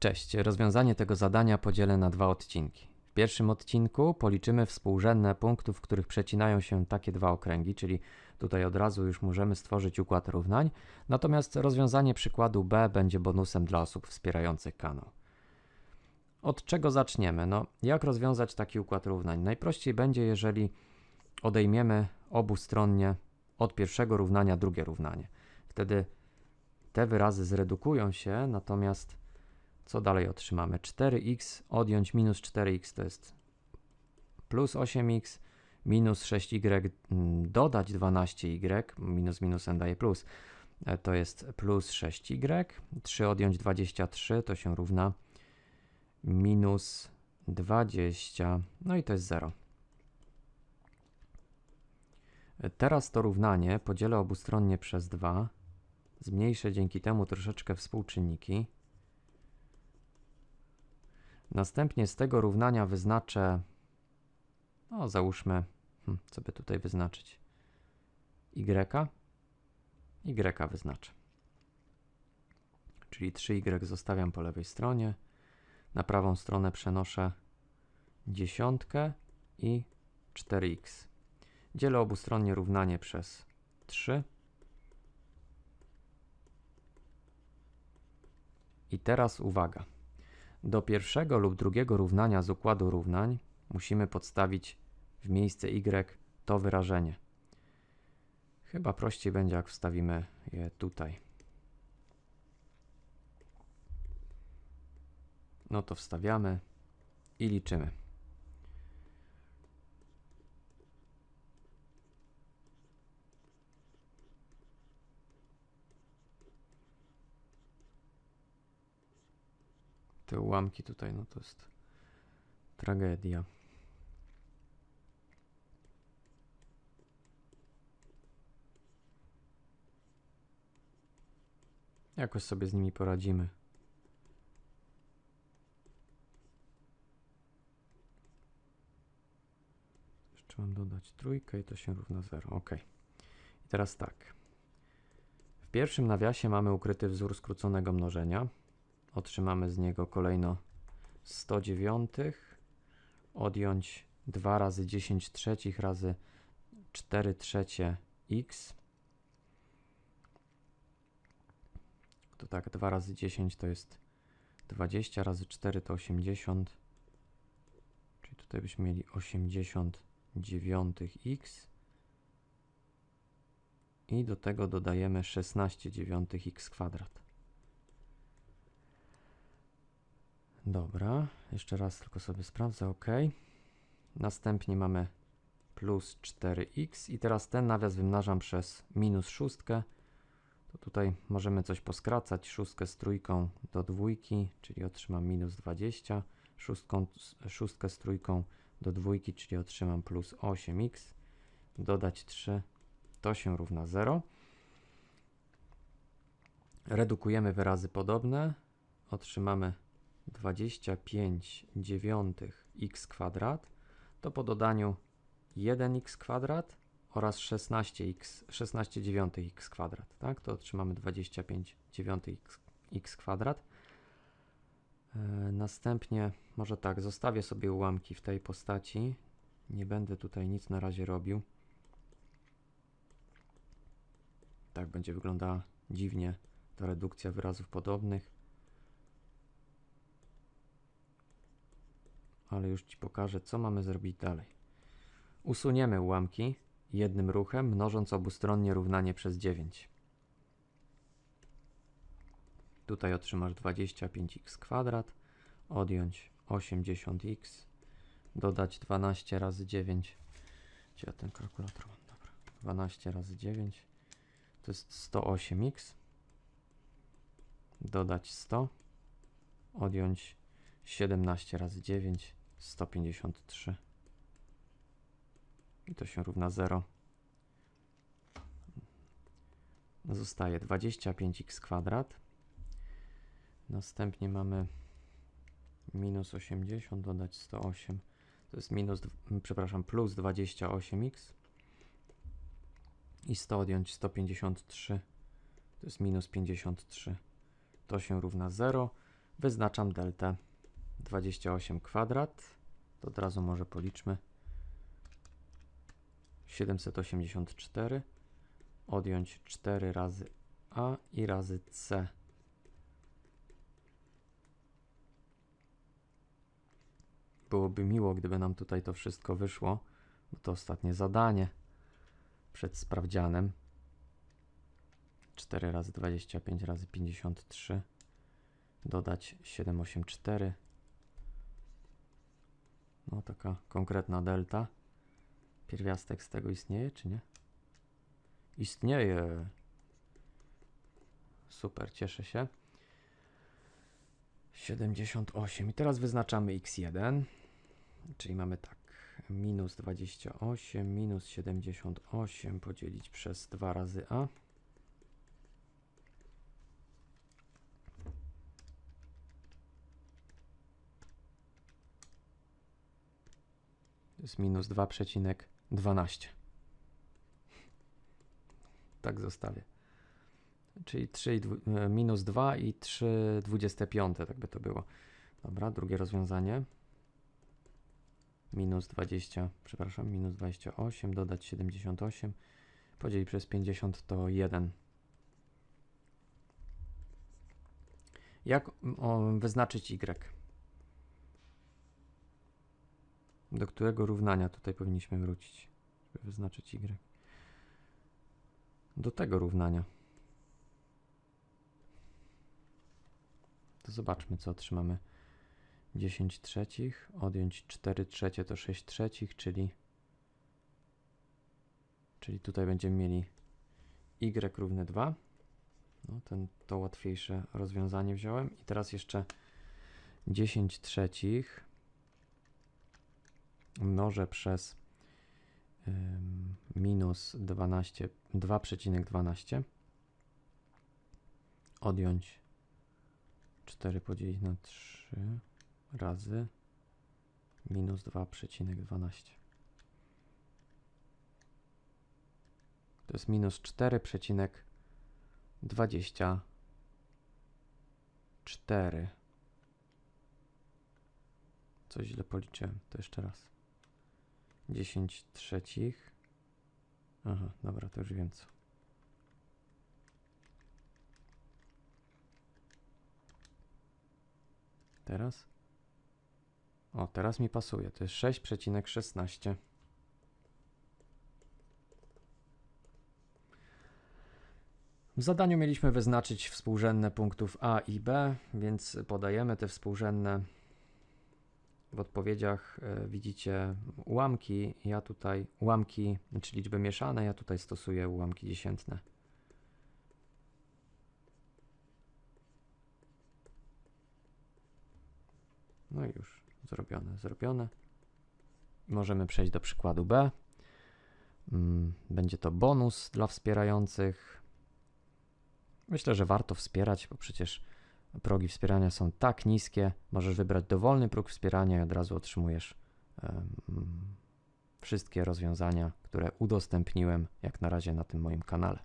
Cześć, rozwiązanie tego zadania podzielę na dwa odcinki. W pierwszym odcinku policzymy współrzędne punktów, w których przecinają się takie dwa okręgi, czyli tutaj od razu już możemy stworzyć układ równań, natomiast rozwiązanie przykładu B będzie bonusem dla osób wspierających kanał. Od czego zaczniemy? No, jak rozwiązać taki układ równań? Najprościej będzie, jeżeli odejmiemy obustronnie od pierwszego równania drugie równanie. Wtedy te wyrazy zredukują się, natomiast co dalej otrzymamy? 4x odjąć minus 4x to jest plus 8x, minus 6y mm, dodać 12y, minus minusem daje plus, e, to jest plus 6y, 3 odjąć 23 to się równa minus 20, no i to jest 0. E, Teraz to równanie podzielę obustronnie przez 2, zmniejszę dzięki temu troszeczkę współczynniki. Następnie z tego równania wyznaczę, no załóżmy, hm, co by tutaj wyznaczyć? Y? Y wyznaczę. Czyli 3y zostawiam po lewej stronie. Na prawą stronę przenoszę dziesiątkę i 4x. Dzielę obustronnie równanie przez 3. I teraz uwaga. Do pierwszego lub drugiego równania z układu równań musimy podstawić w miejsce y to wyrażenie. Chyba prościej będzie, jak wstawimy je tutaj. No to wstawiamy i liczymy. Te ułamki tutaj, no to jest tragedia. Jakoś sobie z nimi poradzimy. Jeszcze mam dodać trójkę i to się równa 0. Ok. I teraz tak. W pierwszym nawiasie mamy ukryty wzór skróconego mnożenia. Otrzymamy z niego kolejno 109, odjąć 2 razy 10 trzecich razy 4 trzecie x. To tak, 2 razy 10 to jest 20, razy 4 to 80. Czyli tutaj byśmy mieli 89x. I do tego dodajemy 16 dziewiątych x kwadrat. Dobra, jeszcze raz tylko sobie sprawdzę, ok. Następnie mamy plus 4x i teraz ten nawias wymnażam przez minus szóstkę. To tutaj możemy coś poskracać, szóstkę z trójką do dwójki, czyli otrzymam minus 20, szóstką, szóstkę z trójką do dwójki, czyli otrzymam plus 8x, dodać 3, to się równa 0. Redukujemy wyrazy podobne, otrzymamy 25 dziewiątych x kwadrat, to po dodaniu 1x kwadrat oraz 16x, 16 dziewiątych x kwadrat, tak? To otrzymamy 25 dziewiątych x, x kwadrat. E, następnie, może tak, zostawię sobie ułamki w tej postaci. Nie będę tutaj nic na razie robił. Tak będzie wyglądała dziwnie ta redukcja wyrazów podobnych. Ale już Ci pokażę, co mamy zrobić dalej. Usuniemy ułamki jednym ruchem, mnożąc obustronnie równanie przez 9. Tutaj otrzymasz 25x kwadrat, odjąć 80x, dodać 12 razy 9. Gdzie ja ten kalkulator mam? Dobra. 12 razy 9 to jest 108x, dodać 100, odjąć 17 razy 9 153 i to się równa 0. Zostaje 25x kwadrat. Następnie mamy minus 80 dodać 108 to jest minus, przepraszam, plus 28x i 100 odjąć 153 to jest minus 53 to się równa 0 Wyznaczam deltę 28 kwadrat. To od razu może policzmy. 784. Odjąć 4 razy A i razy C. Byłoby miło, gdyby nam tutaj to wszystko wyszło, bo to ostatnie zadanie przed sprawdzianem. 4 razy 25 razy 53 dodać 784 no taka konkretna delta. Pierwiastek z tego istnieje czy nie? istnieje. Super, cieszę się. 78 i teraz wyznaczamy x1 czyli mamy tak minus 28 minus 78 podzielić przez 2 razy a To jest minus 2,12. Tak zostawię. Czyli 3 i dwu, e, minus 2 i 3 25, tak by to było. Dobra, drugie rozwiązanie. Minus 20, przepraszam, minus 28, dodać 78, podzielić przez 50 to 1. Jak o, wyznaczyć y? Do którego równania tutaj powinniśmy wrócić, żeby wyznaczyć y? Do tego równania. To zobaczmy, co otrzymamy. 10 trzecich, odjąć 4 trzecie to 6 trzecich, czyli czyli tutaj będziemy mieli y równe 2. No, ten, to łatwiejsze rozwiązanie wziąłem. I teraz jeszcze 10 trzecich mnożę przez minus 12, 2,12 odjąć 4 podzielić na 3 razy minus 2,12 to jest minus 4,24 coś źle policzyłem, to jeszcze raz 10 trzecich. Aha, dobra, to już wiem co. Teraz? O, teraz mi pasuje. To jest 6,16. W zadaniu mieliśmy wyznaczyć współrzędne punktów A i B, więc podajemy te współrzędne w odpowiedziach e, widzicie ułamki, ja tutaj ułamki, czy liczby mieszane, ja tutaj stosuję ułamki dziesiętne. No i już zrobione, zrobione. Możemy przejść do przykładu B. Mm, będzie to bonus dla wspierających. Myślę, że warto wspierać, bo przecież progi wspierania są tak niskie, możesz wybrać dowolny próg wspierania i od razu otrzymujesz wszystkie rozwiązania, które udostępniłem jak na razie na tym moim kanale.